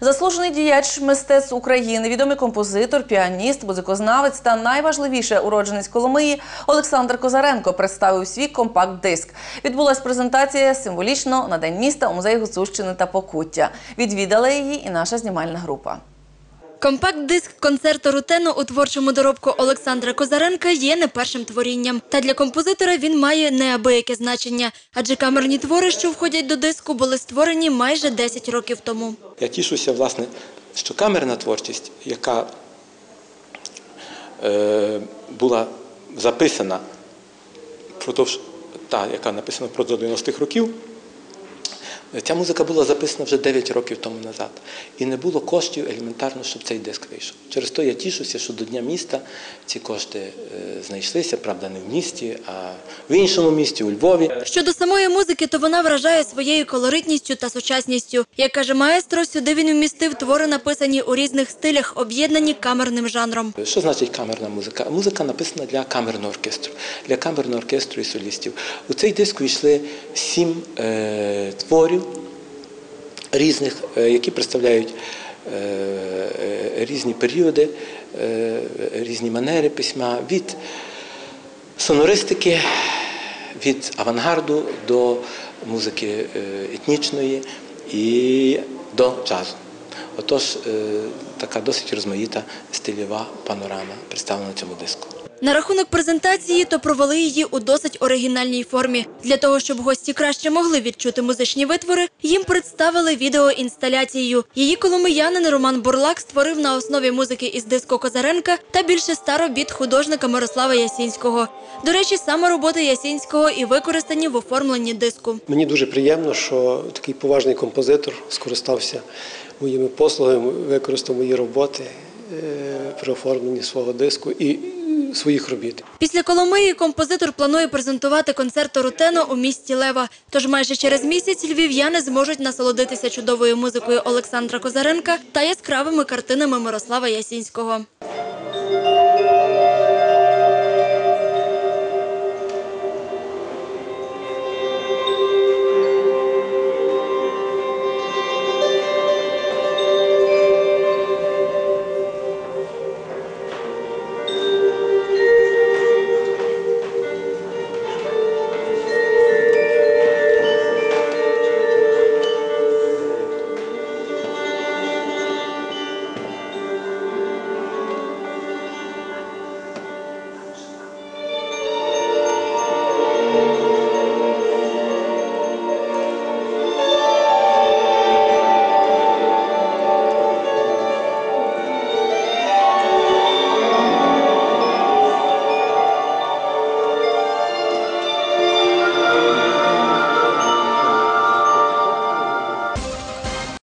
Заслужений діяч мистецтв України, відомий композитор, піаніст, музикознавець та найважливіше уродженець Коломиї Олександр Козаренко представив свій компакт-диск. Відбулась презентація символічно на день міста у музеї Гуцульщини та Покуття. Відвідала її і наша знімальна група. Компакт-диск концерту Рутено у творчому доробку Олександра Козаренка є не першим творінням. Та для композитора він має неабияке значення, адже камерні твори, що входять до диску, були створені майже 10 років тому. Я тішуся, власне, що камерна творчість, яка е, була записана впродовж, та, яка написана впродовж 90-х років, ця музика була записана вже 9 років тому назад. І не було коштів елементарно, щоб цей диск вийшов. Через то я тішуся, що до Дня міста ці кошти е, знайшлися, правда, не в місті, а в іншому місті, у Львові. Щодо самої музики, то вона вражає своєю колоритністю та сучасністю. Як каже маестро, сюди він вмістив твори, написані у різних стилях, об'єднані камерним жанром. Що значить камерна музика? Музика написана для камерного оркестру, для камерного оркестру і солістів. У цей диск війшли сім е, творів різних, е, які представляють е, е, різні періоди, різні манери письма від сонористики, від авангарду до музики етнічної і до джазу. Отож, така досить розмаїта стильова панорама представлена на цьому диску. На рахунок презентації, то провели її у досить оригінальній формі. Для того, щоб гості краще могли відчути музичні витвори, їм представили відеоінсталяцію. Її коломиянин Роман Бурлак створив на основі музики із диску Козаренка та більше ста робіт художника Мирослава Ясінського. До речі, саме роботи Ясінського і використані в оформленні диску. Мені дуже приємно, що такий поважний композитор скористався моїми послугами, використав мої роботи е, при оформленні свого диску і своїх робіт. Після Коломиї композитор планує презентувати концерт Рутено у місті Лева. Тож майже через місяць львів'яни зможуть насолодитися чудовою музикою Олександра Козаренка та яскравими картинами Мирослава Ясінського.